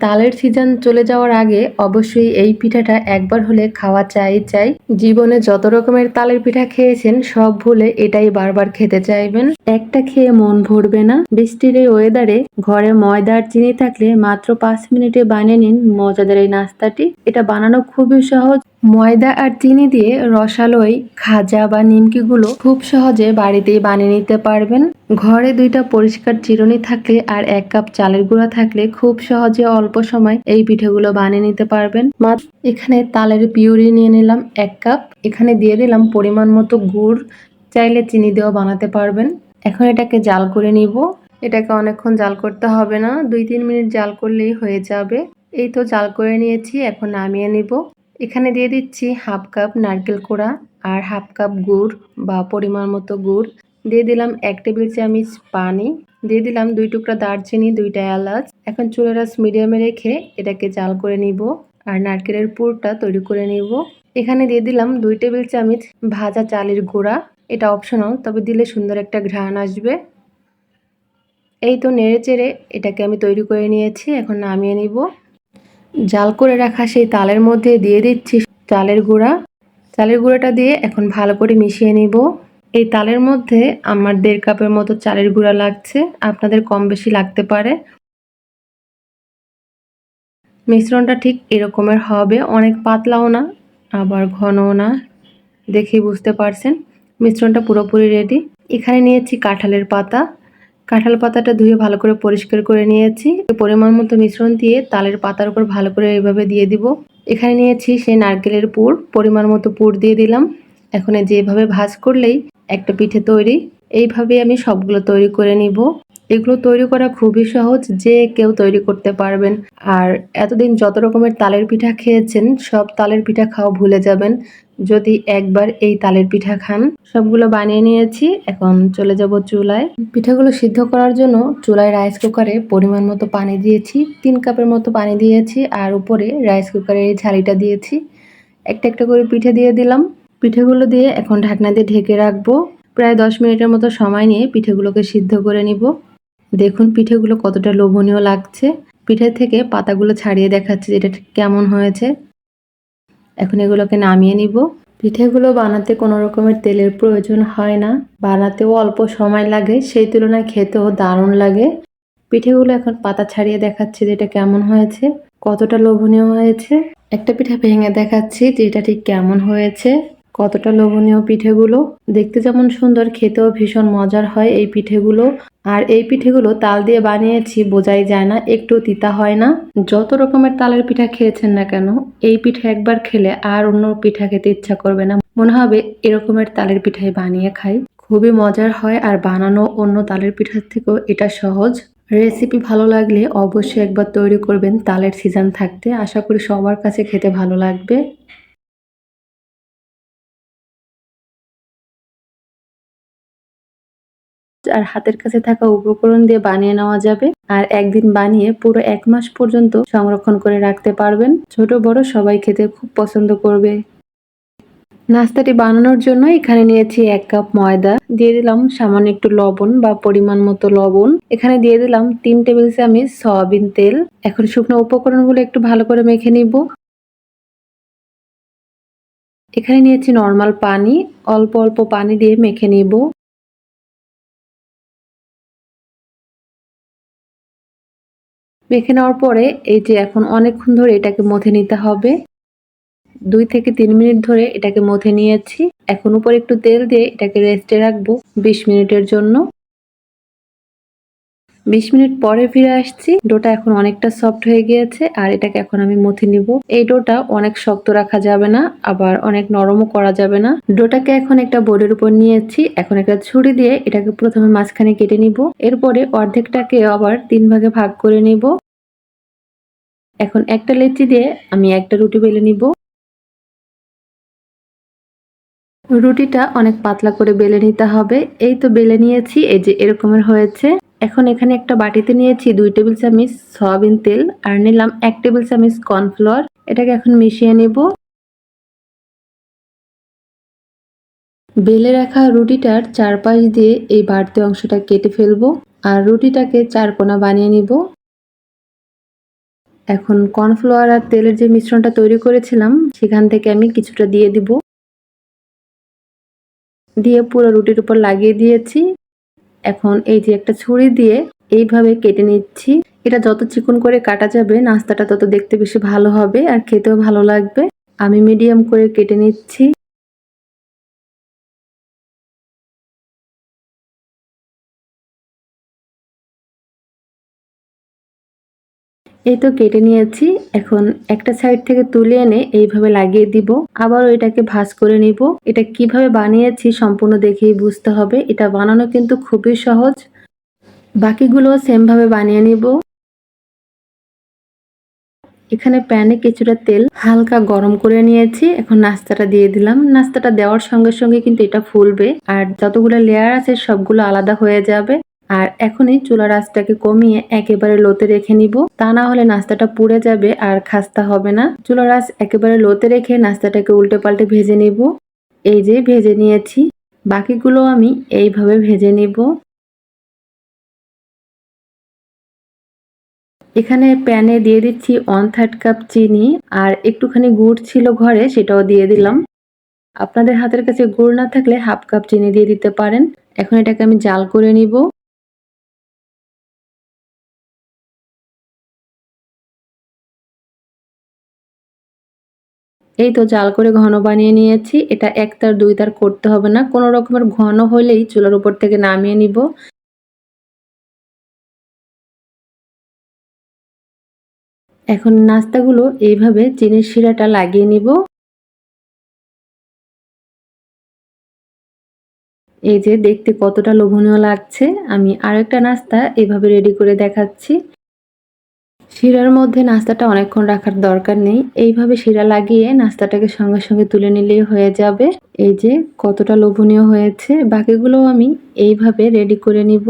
তালের সিজন চলে যাওয়ার আগে অবশ্যই এই পিঠাটা একবার হলে খাওয়া চাই চাই। জীবনে যত রকমের তালের পিঠা খেয়েছেন, সব ভুলে এটাই বারবার খেতে চাইবেন। একটা খেয়ে মন ভরবে না। বৃষ্টির এই ওয়েদারে ঘরে ময়দার চিনি থাকলে মাত্র পাঁচ মিনিটে বানিয়ে নিন মজাদার এই নাস্তাটি। এটা বানানো খুবই সহজ। ময়দা আর চিনি দিয়ে রসালোই খাজা বা নিমকিগুলো খুব সহজে বাড়িতেই বানিয়ে নিতে পারবেন। ঘরে দুইটা পরিষ্কার চিরুনি থাকলে আর এক কাপ চালের গুঁড়া থাকলে খুব সহজে অল্প সময় এই পিঠেগুলো বানিয়ে নিতে পারবেন। এখানে তালের পিউরি নিয়ে নিলাম এক কাপ। এখানে দিয়ে দিলাম পরিমাণ মতো গুড়। চাইলে চিনি দিয়েও বানাতে পারবেন। এখন এটাকে জাল করে নিব। এটাকে অনেকক্ষণ জাল করতে হবে না। দুই তিন মিনিট জাল করলেই হয়ে যাবে। এই তো জাল করে নিয়েছি, এখন নামিয়ে নিব। এখানে দিয়ে দিচ্ছি হাফ কাপ নারকেল কোড়া আর হাফ কাপ গুড় বা পরিমাণ মতো গুড়। দিয়ে দিলাম এক টেবিল চামচ পানি। দিয়ে দিলাম দুই টুকরা দারচিনি, দুইটা এলাচ। এখন চুলের আঁচ মিডিয়ামে রেখে এটাকে জাল করে নিব আর নারকেলের পুরটা তৈরি করে নিব। এখানে দিয়ে দিলাম দুই টেবিল চামচ ভাজা চালের গুঁড়া। এটা অপশনাল তবে দিলে সুন্দর একটা ঘ্রাণ আসবে। এই তো নেড়ে চেড়ে এটাকে আমি তৈরি করে নিয়েছি, এখন নামিয়ে নিব। জাল করে রাখা সেই তালের মধ্যে দিয়ে দিচ্ছি চালের গুঁড়া। চালের গুঁড়াটা দিয়ে এখন ভালো করে মিশিয়ে নিব। এই তালের মধ্যে আমার দেড় কাপের মতো চালের গুঁড়া লাগছে। আপনাদের কম বেশি লাগতে পারে। মিশ্রণটা ঠিক এরকমের হবে। অনেক পাতলাও না, আবার ঘনও না। দেখেই বুঝতে পারছেন, মিশ্রণটা পুরোপুরি রেডি এখানে নিয়েছি কাঁঠালের পাতা। কাঁঠাল পাতাটা ধুয়ে ভালো করে পরিষ্কার করে নিয়েছি। পরিমাণ মতো মিশ্রণ দিয়ে তালের পাতার উপর ভালো করে এইভাবে দিয়ে দিব। এখানে নিয়েছি সেই নারকেলের পুর, পরিমাণ মতো পুর দিয়ে দিলাম। এখন যেভাবে ভাজ করলেই একটা পিঠে তৈরি। এইভাবে আমি সবগুলো তৈরি করে নিব। এগুলো তৈরি করা খুবই সহজ, যে কেউ তৈরি করতে পারবেন। আর এতদিন যত রকমের তালের পিঠা খেয়েছেন, সব তালের পিঠা খাওয়া ভুলে যাবেন। যদি একবার এই তালের পিঠা খান। সবগুলো বানিয়ে নিয়েছি, এখন চলে যাব চুলায়। পিঠাগুলো সিদ্ধ করার জন্য চুলায় রাইস কুকারে পরিমাণ মতো পানি দিয়েছি। তিন কাপের মতো পানি দিয়েছি, আর উপরে রাইস কুকারের এই ঝাড়িটা দিয়েছি। একটা একটা করে পিঠে দিয়ে দিলাম। পিঠেগুলো দিয়ে এখন ঢাকনা দিয়ে ঢেকে রাখব। প্রায় দশ মিনিটের মতো সময় নিয়ে পিঠেগুলোকে সিদ্ধ করে নিব। দেখুন পিঠেগুলো কতটা লোভনীয় লাগছে। পিঠে থেকে পাতাগুলো ছাড়িয়ে দেখাচ্ছে যেটা কেমন হয়েছে। এখন এগুলোকে নামিয়ে নিব। পিঠেগুলো বানাতে কোনো রকমের তেলের প্রয়োজন হয় না। বানাতেও অল্প সময় লাগে, সেই তুলনায় খেতেও দারুণ লাগে। পিঠেগুলো এখন পাতা ছাড়িয়ে দেখাচ্ছে যেটা কেমন হয়েছে, কতটা লোভনীয় হয়েছে। একটা পিঠা ভেঙে দেখাচ্ছি যে এটা ঠিক কেমন হয়েছে। কতটা লোভনীয় পিঠেগুলো। দেখতে যেমন সুন্দর, খেতেও ভীষণ মজার হয় এই পিঠেগুলো। আর এই পিঠেগুলো তাল দিয়ে বানিয়েছি, বোঝাই যায় না, একটু তিতা হয় না। যত রকমের তালের পিঠা খেয়েছেন না কেন, এই পিঠা একবার খেলে আর অন্য পিঠা খেতে ইচ্ছা করবে না। মনে হবে এরকমের তালের পিঠাই বানিয়ে খাই। খুবই মজার হয় আর বানানো অন্য তালের পিঠার থেকেও এটা সহজ। রেসিপি ভালো লাগলে অবশ্যই একবার তৈরি করবেন তালের সিজন থাকতে। আশা করি সবার কাছে খেতে ভালো লাগবে। আর হাতের কাছে থাকা উপকরণ দিয়ে বানিয়ে নেওয়া যাবে। আর একদিন বানিয়ে পুরো এক মাস পর্যন্ত সংরক্ষণ করে রাখতে পারবেন। ছোট, বড় সবাই খেতে খুব পছন্দ করবে। নাস্তাটি বানানোর জন্য এখানে নিয়েছি এক কাপ ময়দা। দিয়ে দিলাম সামান্য একটু লবণ বা পরিমাণ মতো লবণ। এখানে দিয়ে দিলাম তিন টেবিল চামচ সয়াবিন তেল। এখন শুকনো উপকরণগুলো একটু ভালো করে মেখে নিব। এখানে নিয়েছি নর্মাল পানি। অল্প অল্প পানি দিয়ে মেখে নিব। মেখে নেওয়ার পরে এই যে এখন অনেকক্ষণ ধরে এটাকে মথে নিতে হবে। দুই থেকে তিন মিনিট ধরে এটাকে মথে নিয়েছি। এখন উপর একটু তেল দিয়ে এটাকে রেস্টে রাখব বিশ মিনিটের জন্য। বিশ মিনিট পরে ফিরে আসছি। ডোটা এখন অনেকটা সফট হয়ে গিয়েছে আর এটাকে এখন আমি মথে নিব। এই ডোটা অনেক শক্ত রাখা যাবে না, আবার অনেক নরমও করা যাবে না। ডোটাকে এখন একটা বোর্ডের উপর নিয়েছি। এখন একটা ছুরি দিয়ে এটাকে প্রথমে মাঝখানে কেটে নিব। এরপরে অর্ধেকটাকে আবার তিন ভাগে ভাগ করে নিব। এখন একটা লেচি দিয়ে আমি একটা রুটি বেলে নিব। রুটিটা অনেক পাতলা করে বেলে নিতে হবে। এই তো বেলে নিয়েছি, এই যে এরকমের হয়েছে। এখন এখানে একটা বাটিতে নিয়েছি দুই টেবিল চামচ সয়াবিন তেল আর নিলাম এক টেবিল চামচ কর্নফ্লোয়ার এটাকে এখন মিশিয়ে নেব। বেলে রাখা রুটিটার চারপাশ দিয়ে এই বাড়তি অংশটা কেটে ফেলব আর রুটিটাকে চার কোনা বানিয়ে নিব। এখন কর্নফ্লাওয়ার আর তেলের যে মিশ্রণটা তৈরি করেছিলাম, সেখান থেকে আমি কিছুটা দিয়ে দিব। দিয়ে পুরো রুটির উপর লাগিয়ে দিয়েছি। এখন এই যে একটা ছুরি দিয়ে এইভাবে কেটে নিচ্ছি। এটা যত চিকন করে কাটা যাবে, নাস্তাটা তত দেখতে বেশি ভালো হবে আর খেতেও ভালো লাগবে। আমি মিডিয়াম করে কেটে নিচ্ছি। এই তো কেটে নিয়েছি। এখন একটা সাইড থেকে তুলে এনে এইভাবে লাগিয়ে দিব। আবার এটাকে ভাজ করে নিব। এটা কীভাবে বানিয়েছি সম্পূর্ণ দেখেই বুঝতে হবে। এটা বানানো কিন্তু খুবই সহজ। বাকিগুলো সেম ভাবে বানিয়ে নিব। এখানে প্যানে কিছুটা তেল হালকা গরম করে নিয়েছি। এখন নাস্তাটা দিয়ে দিলাম। নাস্তাটা দেওয়ার সঙ্গে সঙ্গে কিন্তু এটা ফুলবে। আর যতগুলো লেয়ার আছে সবগুলো আলাদা হয়ে যাবে। আর এখনই চুলার আঁচটাকে কমিয়ে একেবারে লোতে রেখে নিব। তা না হলে নাস্তাটা পুড়ে যাবে আর খাস্তা হবে না। চুলার আঁচ একেবারে লোতে রেখে নাস্তাটাকে উল্টে পাল্টে ভেজে নিব। এই যে ভেজে নিয়েছি। বাকিগুলো আমি এইভাবে ভেজে নিব। এখানে প্যানে দিয়ে দিচ্ছি ওয়ান থার্ড কাপ চিনি আর একটুখানি গুড় ছিল ঘরে সেটাও দিয়ে দিলাম। আপনাদের হাতের কাছে গুড় না থাকলে হাফ কাপ চিনি দিয়ে দিতে পারেন। এখন এটাকে আমি জাল করে নিব। এই তো জাল করে ঘন বানিয়ে নিয়েছি। এটা এক তার দুই তার করতে হবে না। কোনো রকমের ঘন হলেই চুলার উপর থেকে নামিয়ে নিব। এখন নাস্তাগুলো এইভাবে চিনির শিরাটা লাগিয়ে নিব। এই যে দেখতে কতটা লোভনীয় লাগছে। আমি আরেকটা নাস্তা এভাবে রেডি করে দেখাচ্ছি। শিরার মধ্যে নাস্তাটা অনেকক্ষণ রাখার দরকার নেই। এইভাবে শিরা লাগিয়ে নাস্তাটাকে সঙ্গে সঙ্গে তুলে নিলেই হয়ে যাবে। এই যে কতটা লোভনীয় হয়েছে বাকিগুলো আমি এইভাবে রেডি করে নিব।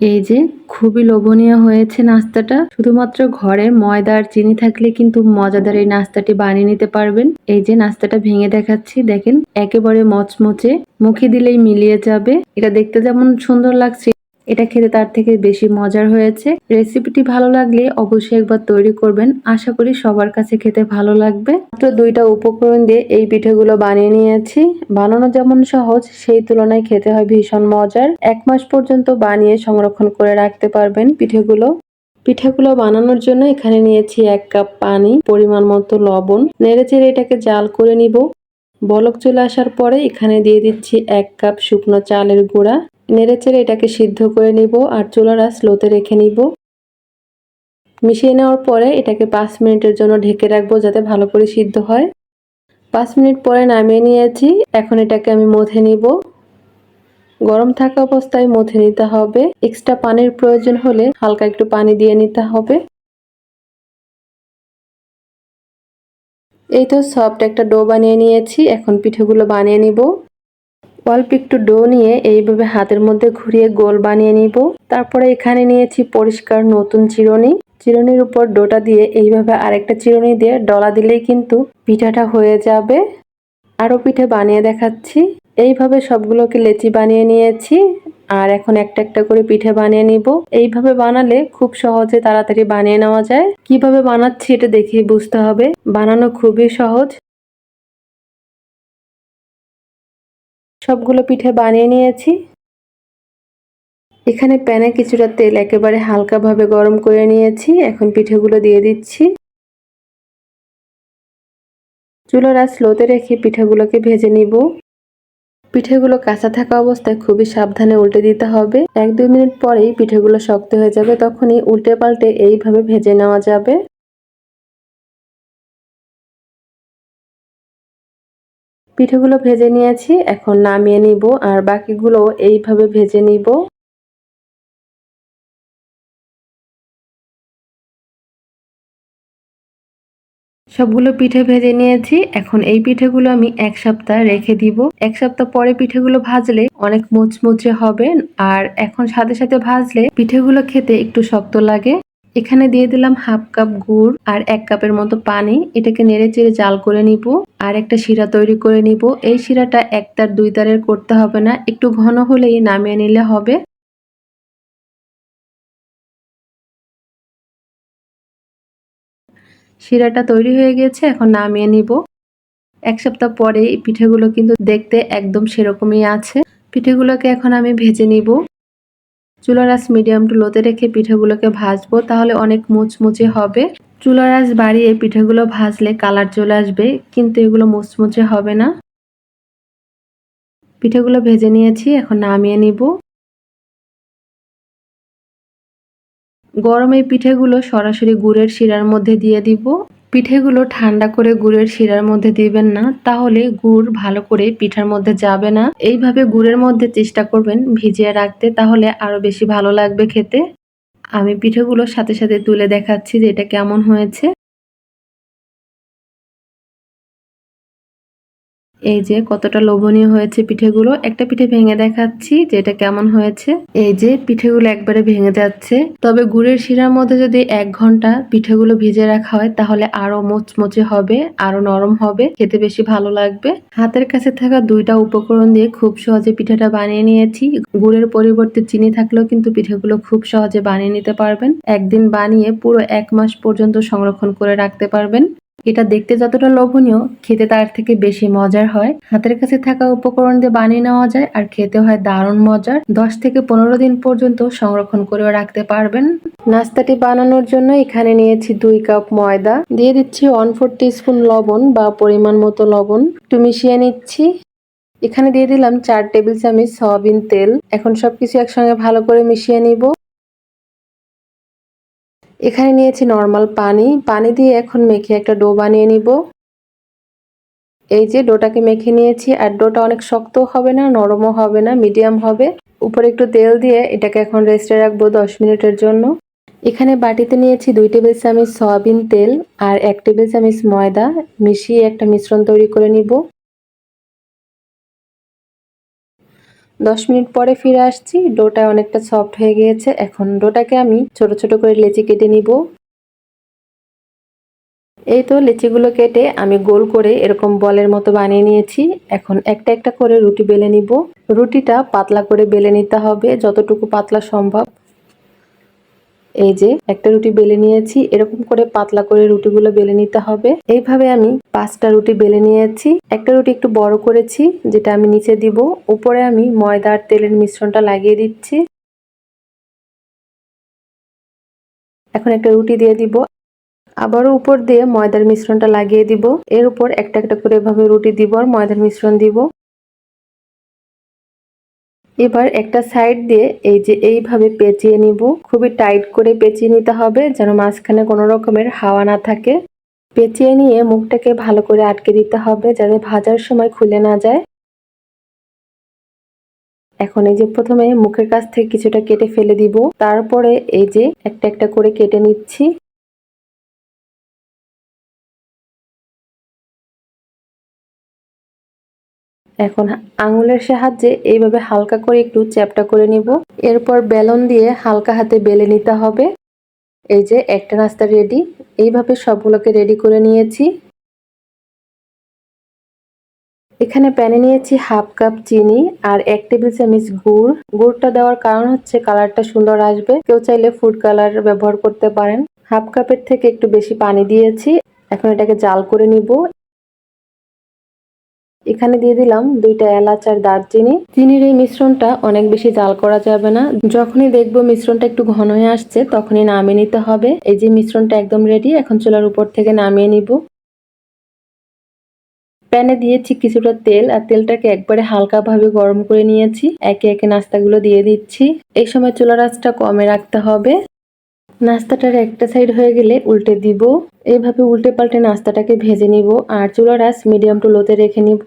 এই যে খুবই লোভনীয় হয়েছে নাস্তাটা। শুধুমাত্র ঘরে ময়দা আর চিনি থাকলে কিন্তু মজাদার এই নাস্তাটি বানিয়ে নিতে পারবেন। এই যে নাস্তাটা ভেঙে দেখাচ্ছি, দেখেন, একেবারে মচমচে। মুখে দিলেই মিলিয়ে যাবে। এটা দেখতে যেমন সুন্দর লাগছে এটা খেতে তার থেকে বেশি মজার হয়েছে। রেসিপিটি ভালো লাগলে অবশ্যই একবার তৈরি করবেন। আশা করি সবার কাছে খেতে ভালো লাগবে। মাত্র দুইটা উপকরণ দিয়ে এই পিঠেগুলো বানিয়ে নিয়েছি। বানানো যেমন সহজ, সেই তুলনায় খেতে হয় ভীষণ মজার। এক মাস পর্যন্ত বানিয়ে সংরক্ষণ করে রাখতে পারবেন পিঠেগুলো। পিঠাগুলো বানানোর জন্য এখানে নিয়েছি এক কাপ পানি, পরিমাণ মতো লবণ। নেড়ে চেড়ে এটাকে জাল করে নিব। বলক চলে আসার পরে এখানে দিয়ে দিচ্ছি এক কাপ শুকনো চালের গুঁড়া। নেড়ে চেড়ে এটাকে সিদ্ধ করে নিব আর চুলারা স্লোতে রেখে নিব। মিশিয়ে নেওয়ার পরে এটাকে পাঁচ মিনিটের জন্য ঢেকে রাখব যাতে ভালো করে সিদ্ধ হয়। পাঁচ মিনিট পরে নামিয়ে নিয়েছি। এখন এটাকে আমি মথে নিব। গরম থাকা অবস্থায় মথে নিতে হবে। এক্সট্রা পানির প্রয়োজন হলে হালকা একটু পানি দিয়ে নিতে হবে। এই তো সফট একটা ডো বানিয়ে নিয়েছি। এখন পিঠেগুলো বানিয়ে নিব। অল্প একটু ডো নিয়ে এইভাবে হাতের মধ্যে ঘুরিয়ে গোল বানিয়ে নিব। তারপরে এখানে নিয়েছি পরিষ্কার নতুন চিরুনি। চিরনির উপর ডোটা দিয়ে এইভাবে আরেকটা চিরুনি দিয়ে ডলা দিলেই কিন্তু পিঠাটা হয়ে যাবে। আরও পিঠে বানিয়ে দেখাচ্ছি। এইভাবে সবগুলোকে লেচি বানিয়ে নিয়েছি আর এখন একটা একটা করে পিঠে বানিয়ে নিব। এইভাবে বানালে খুব সহজে তাড়াতাড়ি বানিয়ে নেওয়া যায়। কীভাবে বানাচ্ছি এটা দেখেই বুঝতে হবে। বানানো খুবই সহজ। সবগুলো পিঠে বানিয়ে নিয়েছি। এখানে প্যানে কিছুটা তেল একেবারে হালকাভাবে গরম করে নিয়েছি। এখন পিঠেগুলো দিয়ে দিচ্ছি। চুলার স্লোতে রেখে পিঠেগুলোকে ভেজে নিব। পিঠেগুলো কাঁচা থাকা অবস্থায় খুবই সাবধানে উল্টে দিতে হবে। এক দুই মিনিট পরেই পিঠেগুলো শক্ত হয়ে যাবে, তখনই উল্টে পাল্টে এইভাবে ভেজে নেওয়া যাবে। পিঠেগুলো ভেজে নিয়েছি, এখন নামিয়ে নিব আর বাকিগুলো এইভাবে ভেজে নিব। সবগুলো পিঠে ভেজে নিয়েছি, এখন এই পিঠেগুলো আমি এক সপ্তাহ রেখে দিব। এক সপ্তাহ পরে পিঠেগুলো ভাজলে অনেক মুচমুচে হবে, আর এখন সাথে সাথে ভাজলে পিঠেগুলো খেতে একটু শক্ত লাগে। এখানে দিয়ে দিলাম হাফ কাপ গুড় আর এক কাপের মতো পানি। এটাকে নেড়ে চেড়ে জাল করে নিব আর একটা শিরা তৈরি করে নিব। এই শিরাটা এক তার দুই তারের করতে হবে না, একটু ঘন হলেই নামিয়ে নিলে হবে। শিরাটা তৈরি হয়ে গেছে, এখন নামিয়ে নিব। এক সপ্তাহ পরে এই পিঠেগুলো কিন্তু দেখতে একদম সেরকমই আছে। পিঠেগুলোকে এখন আমি ভেজে নিব। চুলার আঁচ মিডিয়াম টু লোতে রেখে পিঠেগুলোকে ভাজবো, তাহলে অনেক মুচমুচে হবে। চুলার আঁচ বাড়িয়ে পিঠেগুলো ভাজলে কালার চলে আসবে, কিন্তু এগুলো মুচমুচে হবে না। পিঠেগুলো ভেজে নিয়েছি, এখন নামিয়ে নিব। গরম পিঠেগুলো সরাসরি গুড়ের শিরার মধ্যে দিয়ে দিব। পিঠেগুলো ঠান্ডা করে গুড়ের শিরার মধ্যে দিবেন না, তাহলে গুড় ভালো করে পিঠার মধ্যে যাবে না। এইভাবে গুড়ের মধ্যে চেষ্টা করবেন ভিজিয়ে রাখতে, তাহলে আরও বেশি ভালো লাগবে খেতে। আমি পিঠেগুলোর সাথে সাথে তুলে দেখাচ্ছি যে এটা কেমন হয়েছে। এই যে কতটা লোভনীয় হয়েছে পিঠেগুলো, একটা পিঠে ভেঙে দেখাচ্ছি যে এটা কেমন হয়েছে। এই যে পিঠেগুলো একবারে ভেঙে যাচ্ছে। তবে গুড়ের শিরার মধ্যে যদি এক ঘণ্টা পিঠেগুলো ভিজে রাখা হয়, তাহলে আরও মোচমোচে হবে, আরও নরম হবে, খেতে বেশি ভালো লাগবে। হাতের কাছে থাকা দুইটা উপকরণ দিয়ে খুব সহজে পিঠাটা বানিয়ে নিয়েছি। গুড়ের পরিবর্তে চিনি থাকলেও কিন্তু পিঠেগুলো খুব সহজে বানিয়ে নিতে পারবেন। একদিন বানিয়ে পুরো এক মাস পর্যন্ত সংরক্ষণ করে রাখতে পারবেন। এটা দেখতে যতটা লোভনীয়, খেতে তার থেকে বেশি মজার হয়। হাতের কাছে থাকা উপকরণ দিয়ে বানিয়ে নেওয়া যায় আর খেতে হয় দারুণ মজার। দশ থেকে পনেরো দিন পর্যন্ত সংরক্ষণ করেও রাখতে পারবেন। নাস্তাটি বানানোর জন্য এখানে নিয়েছি দুই কাপ ময়দা। দিয়ে দিচ্ছি ওয়ান ফোর স্পুন লবণ বা পরিমাণ মতো লবণ। একটু মিশিয়ে নিচ্ছি। এখানে দিয়ে দিলাম চার টেবিল চামচ সয়াবিন তেল। এখন সবকিছু একসঙ্গে ভালো করে মিশিয়ে নিব। এখানে নিয়েছি নর্মাল পানি। পানি দিয়ে এখন মেখে একটা ডো বানিয়ে নিব। এই যে ডোটাকে মেখে নিয়েছি। আর ডোটা অনেক শক্ত হবে না, নরমও হবে না মিডিয়াম হবে। উপরে একটু তেল দিয়ে এটাকে এখন রেস্টে রাখব দশ মিনিটের জন্য। এখানে বাটিতে নিয়েছি দুই টেবিল চামচ সয়াবিন তেল আর এক টেবিল চামচ ময়দা। মিশিয়ে একটা মিশ্রণ তৈরি করে নিব। দশ মিনিট পরে ফিরে আসছি। ডোটা অনেকটা সফট হয়ে গিয়েছে। এখন ডোটাকে আমি ছোট ছোট করে লেচি কেটে নিব। এই তো লেচিগুলো কেটে আমি গোল করে এরকম বলের মতো বানিয়ে নিয়েছি। এখন একটা একটা করে রুটি বেলে নিব। রুটিটা পাতলা করে বেলে নিতে হবে। যতটুকু পাতলা সম্ভব। এই যে একটা রুটি বেলে নিয়েছি, এরকম করে পাতলা করে রুটিগুলো বেলে নিতে হবে। এইভাবে আমি পাঁচটা রুটি বেলে নিয়েছি। একটা রুটি একটু বড় করেছি, যেটা আমি নিচে দিব। উপরে আমি ময়দা আর তেলের মিশ্রণটা লাগিয়ে দিচ্ছি। এখন একটা রুটি দিয়ে দিব। আবারও উপর দিয়ে ময়দার মিশ্রণটা লাগিয়ে দিব। এর উপর একটা একটা করে এভাবে রুটি দিব আর ময়দার মিশ্রণ দিব। এবার একটা সাইড দিয়ে এই যে এইভাবে পেঁচিয়ে নিব। খুবই টাইট করে পেঁচিয়ে নিতে হবে যেন মাঝখানে কোনো রকমের হাওয়া না থাকে। পেঁচিয়ে নিয়ে মুখটাকে ভালো করে আটকে দিতে হবে যাতে ভাজার সময় খুলে না যায়। এখন এই যে প্রথমে মুখের কাছ থেকে কিছুটা কেটে ফেলে দিব। তারপরে এই যে একটা একটা করে কেটে নিচ্ছি। এখন আঙুলের সাহায্যে এইভাবে হালকা করে একটু চ্যাপটা করে নিব। এরপর বেলন দিয়ে হালকা হাতে বেলে নিতে হবে। এই যে একটা নাস্তা রেডি। এইভাবে সবগুলোকে রেডি করে নিয়েছি। এখানে প্যানে নিয়েছি হাফ কাপ চিনি আর এক টেবিল চামচ গুড়। গুড়টা দেওয়ার কারণ হচ্ছে কালারটা সুন্দর আসবে। কেউ চাইলে ফুড কালার ব্যবহার করতে পারেন। হাফ কাপের থেকে একটু বেশি পানি দিয়েছি। এখন এটাকে জাল করে নিব। এখানে দিয়ে দিলাম দুইটা এলাচ আর দারচিনি। চিনির এই মিশ্রণটা অনেক বেশি জাল করা যাবে না। যখনই দেখব মিশ্রণটা একটু ঘন হয়ে আসছে, তখনই নামিয়ে নিতে হবে। এই যে মিশ্রণটা একদম রেডি এখন চুলার উপর থেকে নামিয়ে নিব। প্যানে দিয়েছি কিছুটা তেল, আর তেলটাকে একবারে হালকাভাবে গরম করে নিয়েছি। একে একে নাস্তাগুলো দিয়ে দিচ্ছি। এই সময় চুলার আঁচটা কমে রাখতে হবে। নাস্তাটার একটা সাইড হয়ে গেলে উল্টে দিব। এইভাবে উল্টে পাল্টে নাস্তাটাকে ভেজে নিব আর চুলার আঁচ মিডিয়াম টু লোতে রেখে নিব।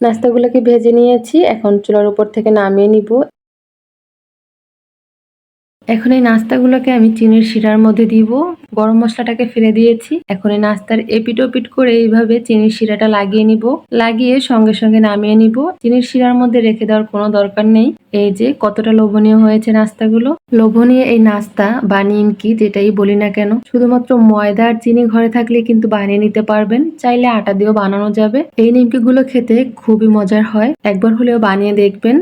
নাস্তাগুলোকে ভেজে নিয়েছি, এখন চুলার উপর থেকে নামিয়ে নিব। এখন এই নাস্তাগুলোকে আমি চিনির শিরার মধ্যে দিব। গরম মশলাটাকে ফেলে দিয়েছি। এখন এই নাস্তার এপিট ওপিট করে এইভাবে চিনির শিরাটা লাগিয়ে নিব। লাগিয়ে সঙ্গে সঙ্গে নামিয়ে নিব। চিনির শিরার মধ্যে রেখে দেওয়ার কোনো দরকার নেই। এই যে কতটা লোভনীয় হয়েছে নাস্তাগুলো। লোভনীয় এই নাস্তা বা নিমকি যেটাই বলি না কেন, শুধুমাত্র ময়দা আর চিনি ঘরে থাকলে কিন্তু বানিয়ে নিতে পারবেন। চাইলে আটা দিয়েও বানানো যাবে। এই নিমকি গুলো খেতে খুবই মজার হয়। একবার হলেও বানিয়ে দেখবেন।